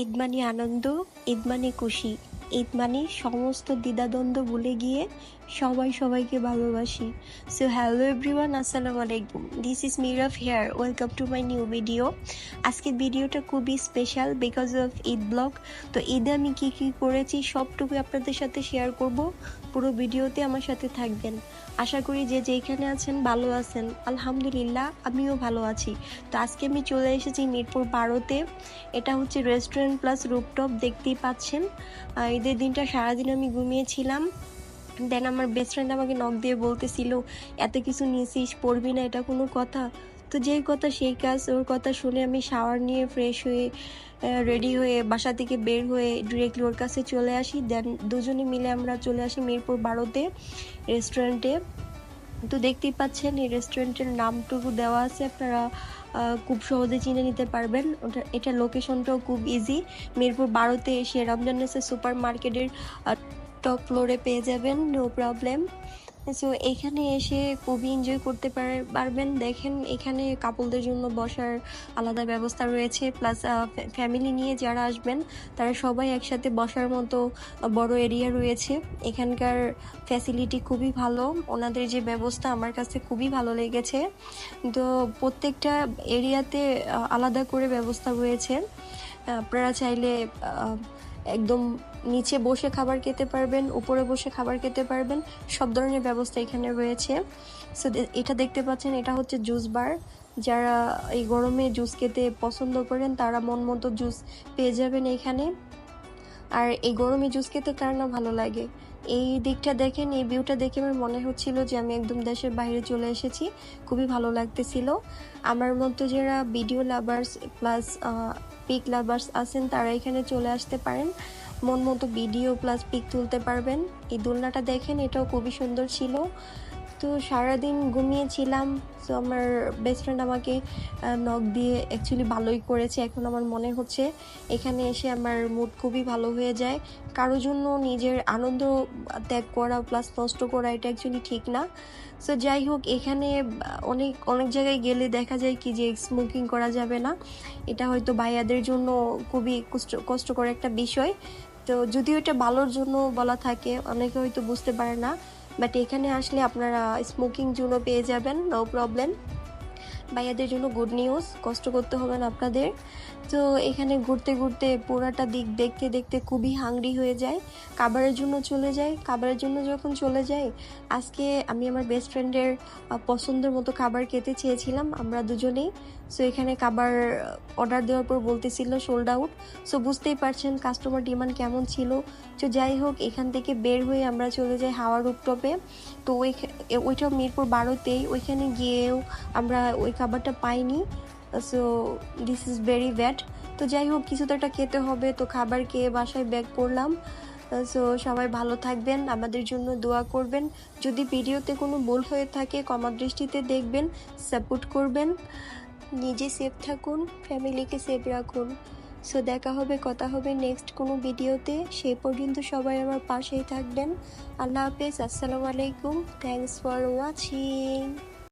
ঈদ আনন্দ ঈদ খুশি। ঈদ মানে সমস্ত দ্বিধাদ্বন্দ্ব ভুলে গিয়ে সবাই সবাইকে ভালোবাসি। সো হ্যালো এভরিওয়ান আসসালামু আলাইকুম। This is Miraf here welcome to my new video আজকের ভিডিওটা খুবই special because of Eid blog তো ঈদে আমি কি কি করেছি সবটুকু আপনাদের সাথে শেয়ার করব। পুরো ভিডিওতে আমার সাথে থাকবেন। আশা করি যে যেখানে আছেন ভালো আছেন। আলহামদুলিল্লাহ, আমিও ভালো আছি। তো আজকে আমি চলে এসেছি মিরপুর বারোতে। এটা হচ্ছে রেস্টুরেন্ট প্লাস রুপটপ দেখতেই পাচ্ছেন। ঈদের দিনটা সারাদিন আমি ঘুমিয়েছিলাম। দেন আমার বেস্ট ফ্রেন্ড আমাকে নখ দিয়ে বলতেছিল, এত কিছু নিয়েছিস, পড়বি না, এটা কোনো কথা? তো যেই কথা সেই কাজ, ওর কথা শুনে আমি শাওয়ার নিয়ে ফ্রেশ হয়ে রেডি হয়ে বাসা থেকে বের হয়ে ডিরেক্টলি ওর কাছে চলে আসি। দেন দুজনে মিলে আমরা চলে আসি মিরপুর বারোতে রেস্টুরেন্টে তো দেখতেই পাচ্ছেন, এই রেস্টুরেন্টের নামটুকু দেওয়া আছে। আপনারা খুব সহজে চিনে নিতে পারবেন। ওটা, এটা লোকেশনটাও খুব ইজি মিরপুর বারোতে এসে রমজান সুপার মার্কেটের টপ ফ্লোরে পেয়ে যাবেন নো প্রবলেম সো এখানে এসে খুবই এনজয় করতে পার- পারবেন। দেখেন, এখানে কাপলদের জন্য বসার আলাদা ব্যবস্থা রয়েছে। প্লাস ফ্যামিলি নিয়ে যারা আসবেন, তারা সবাই একসাথে বসার মতো বড় এরিয়া রয়েছে। এখানকার ফ্যাসিলিটি খুবই ভালো। ওনাদের যে ব্যবস্থা আমার কাছে খুবই ভালো লেগেছে। তো, প্রত্যেকটা এরিয়াতে আলাদা করে ব্যবস্থা রয়েছে। আপনারা চাইলে একদম নিচে বসে খাবার খেতে পারবেন, উপরে বসে খাবার খেতে পারবেন, সব ধরনের ব্যবস্থা এখানে রয়েছে। সো এটা দেখতে পাচ্ছেন, এটা হচ্ছে জুস বার। যারা এই গরমে জুস খেতে পছন্দ করেন, তারা মন মতো জুস পেয়ে যাবেন এখানে। আর এই গরমে জুস খেতে কার না ভালো লাগে। এই দিকটা দেখেন, এই ভিউটা দেখে আমার মনে হচ্ছিল যে আমি একদম দেশের বাইরে চলে এসেছি। খুবই ভালো লাগতেছিল। আমার মতো যারা video lovers plus pic lovers আছেন, তারা এখানে চলে আসতে পারেন। মন মতো ভিডিও প্লাস পিক তুলতে পারবেন। এই দোলনাটা দেখেন, এটাও খুবই সুন্দর ছিল। তো সারাদিন ঘুমিয়েছিলাম তো আমার বেস্ট ফ্রেন্ড আমাকে নক দিয়ে অ্যাকচুয়ালি ভালোই করেছে, এখন আমার মনে হচ্ছে এখানে এসে আমার মুড খুবই ভালো হয়ে যায়। কারও জন্য নিজের আনন্দ ত্যাগ করা প্লাস নষ্ট করা এটা অ্যাকচুয়ালি ঠিক না। সো যাই হোক, এখানে অনেক অনেক জায়গায় গেলে দেখা যায় কি যে স্মোকিং করা যাবে না। এটা হয়তো ভাইয়াদের জন্য খুবই কষ্ট, কষ্টকর একটা বিষয়। তো যদিও এটা ভালোর জন্য বলা থাকে, অনেকে হয়তো বুঝতে পারে না। বাট এখানে আসলে আপনারা স্মোকিং জুনও পেয়ে যাবেন নো প্রবলেম ভাইয়াদের জন্য গুড নিউজ কষ্ট করতে হবে না আপনাদের। তো এখানে ঘুরতে ঘুরতে পুরাটা দিক দেখতে দেখতে খুবই হাংরি হয়ে যায়। খাবারের জন্য চলে যাই খাবারের জন্য যখন চলে যাই আজকে আমি আমার বেস্ট ফ্রেন্ডের পছন্দের মতো খাবার খেতে চেয়েছিলাম আমরা দুজনেই। সো এখানে খাবার অর্ডার দেওয়ার পর বলতেছিল সোল্ড আউট সো বুঝতেই পারছেন কাস্টমার ডিমান্ড কেমন ছিল। তো যাই হোক, এখান থেকে বের হয়ে আমরা চলে যাই হাওয়া রুপটপে তো ওই ওইটা মিরপুর বারোতেই। ওইখানে গিয়েও আমরা ওই খাবারটা পাইনি so this is very bad তো যাই হোক কিছু তো একটা খেতে হবে, তো খাবার খেয়ে বাসায় ব্যাক করলাম সো সবাই ভালো থাকবেন, আমাদের জন্য দোয়া করবেন। যদি ভিডিওতে কোনো ভুল হয়ে থাকে কমা দৃষ্টিতে দেখবেন সাপোর্ট করবেন। নিজে সেফ থাকুন ফ্যামিলিকে সেফ রাখুন। সো দেখা হবে, কথা হবে নেক্সট কোনো ভিডিওতে। সেই পর্যন্ত সবাই আমার পাশেই থাকবেন। আল্লাহ হাফেজ, আসসালামু আলাইকুম। Thanks for watching